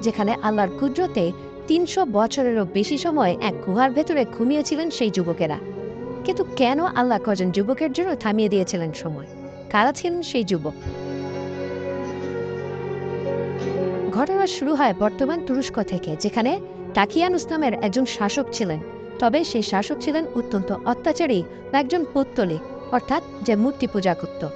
যেখানে আল্লাহর কুদরতে তিনশো বছরেরও বেশি সময় এক গুহার ভেতরে ঘুমিয়েছিলেন সেই যুবকেরা। কিন্তু কেন আল্লাহ কজন যুবকের জন্য থামিয়ে দিয়েছিলেন সময়? কারা ছিলেন সেই যুবক? ঘটনা শুরু হয় বর্তমান তুরস্ক থেকে, যেখানে টাকিয়ানুস নামের একজন শাসক ছিলেন। তবে সেই শাসক ছিলেন অত্যন্ত অত্যাচারী একজন পৌত্তলিক, অর্থাৎ যে মূর্তি পূজা করত।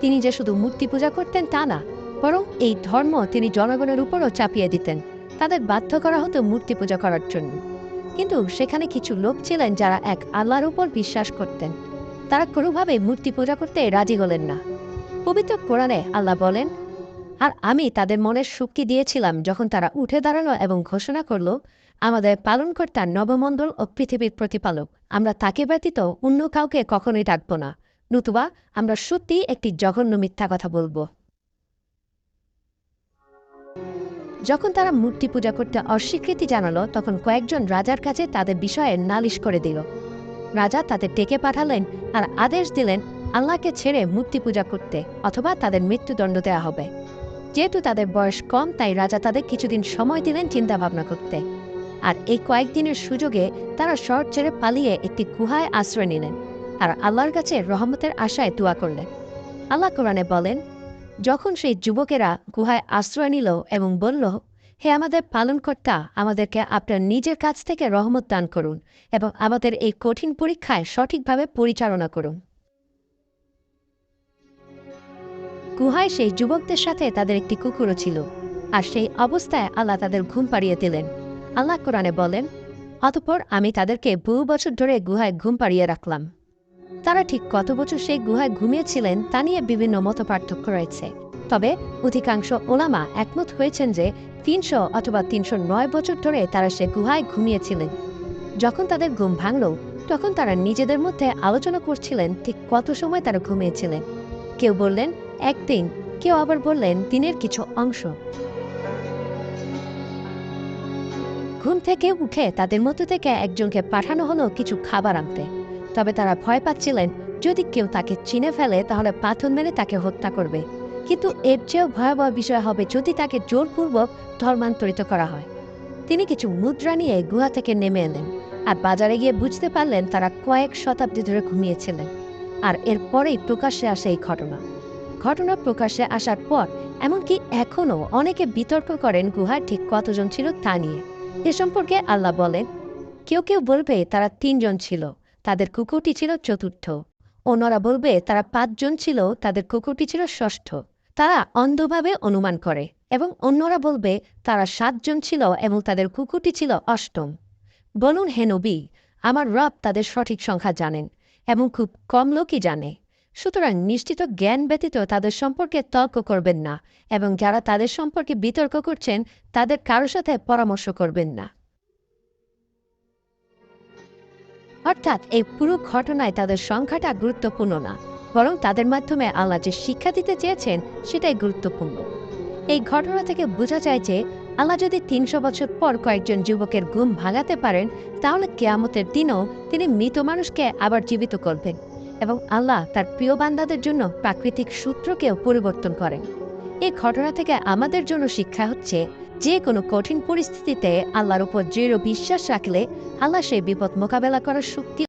তিনি যে শুধু মূর্তি পূজা করতেন তা না বরং এই ধর্ম তিনি জনগণের উপরও চাপিয়ে দিতেন। তাদের বাধ্য করা হতো মূর্তি পূজা করার জন্য। কিন্তু সেখানে কিছু লোক ছিলেন যারা এক আল্লাহর উপর বিশ্বাস করতেন। তারা কোনোভাবে মূর্তি পূজা করতে রাজি হলেন না। পবিত্র কোরআনে আল্লাহ বলেন, আর আমি তাদের মনের শক্তি দিয়েছিলাম যখন তারা উঠে দাঁড়াল এবং ঘোষণা করল, আমাদের পালনকর্তা নবমণ্ডল ও পৃথিবীর প্রতিপালক। আমরা তাকে ব্যতীত অন্য কাউকে কখনোই ডাকবো না। নতুবা আমরা সত্যি একটি জঘন্য মিথ্যা কথা বলব। যখন তারা মূর্তি পূজা করতে অস্বীকৃতি জানালো, তখন কয়েকজন রাজার কাছে তাদের বিষয়ে নালিশ করে দিল। রাজা তাদের ডেকে পাঠালেন আর আদেশ দিলেন আল্লাহকে ছেড়ে মূর্তি পূজা করতে অথবা তাদের মৃত্যুদণ্ড দেওয়া হবে। যেহেতু তাদের বয়স কম, তাই রাজা তাদের কিছুদিন সময় দিলেন চিন্তা ভাবনা করতে। আর এই কয়েকদিনের সুযোগে তারা শহর ছেড়ে পালিয়ে একটি গুহায় আশ্রয় নিলেন আর আল্লাহর কাছে রহমতের আশায় দোয়া করলেন। আল্লাহ কোরআনে বলেন যখন সেই যুবকেরা গুহায় আশ্রয় নিল এবং বলল, হে আমাদের পালনকর্তা, আমাদেরকে আপনার নিজের কাছ থেকে রহমত দান করুন এবং আমাদের এই কঠিন পরীক্ষায় সঠিকভাবে পরিচালনা করুন। গুহায় সেই যুবকদের সাথে তাদের একটি কুকুরও ছিল আর সেই অবস্থায় আল্লাহ তাদের ঘুম পাড়িয়ে দিলেন। আল্লাহ কোরআনে বলেন, অতপর আমি তাদেরকে বহু বছর ধরে গুহায় ঘুম পাড়িয়ে রাখলাম। তারা ঠিক কত বছর সেই গুহায় ঘুমিয়েছিলেন তা নিয়ে বিভিন্ন মত পার্থক্য রয়েছে। তবে অধিকাংশ ওলামা একমত হয়েছেন যে তিনশো অথবা তিনশো নয় বছর ধরে তারা সে গুহায় ঘুমিয়েছিলেন। যখন তাদের ঘুম ভাঙল, তখন তারা নিজেদের মধ্যে আলোচনা করছিলেন ঠিক কত সময় তারা ঘুমিয়েছিলেন। কেউ বললেন, একদিন। কেউ আবার বললেন, দিনের কিছু অংশ। ঘুম থেকে উঠে তাদের মধ্য থেকে একজনকে পাঠানো হলো কিছু খাবার আনতে। তবে তারা ভয় পাচ্ছিলেন, যদি কেউ তাকে চিনে ফেলে, তাহলে পাথর মেরে তাকে হত্যা করবে। কিন্তু এর চেয়েও ভয়াবহ বিষয় হবে যদি তাকে জোরপূর্বক ধর্মান্তরিত করা হয়। তিনি কিছু মুদ্রা নিয়ে গুহা থেকে নেমে এলেন, আর বাজারে গিয়ে বুঝতে পারলেন তারা কয়েক শতাব্দী ধরে ঘুমিয়েছিলেন, আর এরপরেই প্রকাশ্যে আসে এই ঘটনা। ঘটনা প্রকাশ্যে আসার পর, এমনকি এখনও অনেকে বিতর্ক করেন গুহার ঠিক কতজন ছিল তা নিয়ে। এ সম্পর্কে আল্লাহ বলেন, কেউ কেউ বলবে তারা তিনজন ছিল। তাদের কুকুরটি ছিল চতুর্থ। অন্যরা বলবে, তারা পাঁচজন ছিল, তাদের কুকুরটি ছিল ষষ্ঠ। তারা অন্ধভাবে অনুমান করে এবং অন্যরা বলবে, তারা সাতজন ছিল এবং তাদের কুকুরটি ছিল অষ্টম। বলুন হেনবি আমার রব তাদের সঠিক সংখ্যা জানেন এবং খুব কম লোকই জানে। সুতরাং নিশ্চিত জ্ঞান ব্যতীত তাদের সম্পর্কে তর্ক করবেন না এবং যারা তাদের সম্পর্কে বিতর্ক করছেন, তাদের কারও সাথে পরামর্শ করবেন না। অর্থাৎ এই পুরো ঘটনায় তাদের সংখ্যাটা গুরুত্বপূর্ণ না, বরং তাদের মাধ্যমে আল্লাহ যে শিক্ষা দিতে চেয়েছেন সেটাই গুরুত্বপূর্ণ। এই ঘটনা থেকে বোঝা যায় যে আল্লাহ যদি তিনশো বছর পর কয়েকজন যুবকের ঘুম ভাঙাতে পারেন, তাহলে কেয়ামতের দিনও তিনি মৃত মানুষকে আবার জীবিত করবেন এবং আল্লাহ তার প্রিয় বান্দাদের জন্য প্রাকৃতিক সূত্রকেও পরিবর্তন করেন। এই ঘটনা থেকে আমাদের জন্য শিক্ষা হচ্ছে, যে কোনো কঠিন পরিস্থিতিতে আল্লাহর উপর দৃঢ় বিশ্বাস রাখলে আল্লাহ সেই বিপদ মোকাবেলা করার শক্তি